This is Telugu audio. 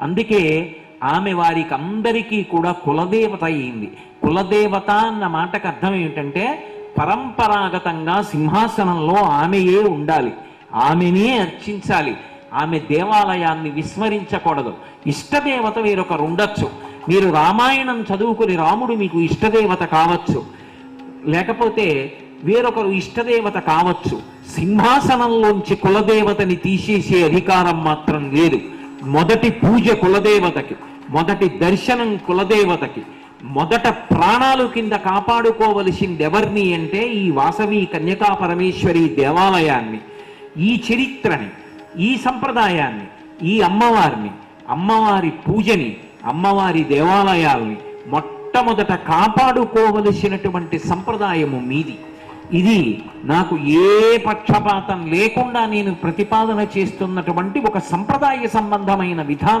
అందుకే ఆమె వారికి అందరికీ కూడా కులదేవత అయింది. కులదేవత అన్న మాటకు అర్థం ఏమిటంటే పరంపరాగతంగా సింహాసనంలో ఆమెయే ఉండాలి. ఆమెనే అర్చించాలి. ఆమె దేవాలయాన్ని విస్మరించకూడదు. ఇష్టదేవత వేరొకరు ఉండొచ్చు. మీరు రామాయణం చదువుకుని రాముడు మీకు ఇష్టదేవత కావచ్చు. లేకపోతే వేరొకరు ఇష్టదేవత కావచ్చు. సింహాసనంలోంచి కులదేవతని తీసేసే అధికారం మాత్రం లేదు. మొదటి పూజ కులదేవతకి మొదటి దర్శనం కులదేవతకి మొదట ప్రాణాలు కింద కాపాడుకోవలసింది ఎవరిని అంటే ఈ వాసవి కన్యకా పరమేశ్వరి దేవాలయాన్ని ఈ చరిత్రని ఈ సంప్రదాయాన్ని ఈ అమ్మవారిని అమ్మవారి పూజని అమ్మవారి దేవాలయాల్ని మొట్టమొదట కాపాడుకోవలసినటువంటి సంప్రదాయము మీది. ఇది నాకు ఏ పక్షపాతం లేకుండా నేను ప్రతిపాదన చేస్తున్నటువంటి ఒక సంప్రదాయ సంబంధమైన విధానం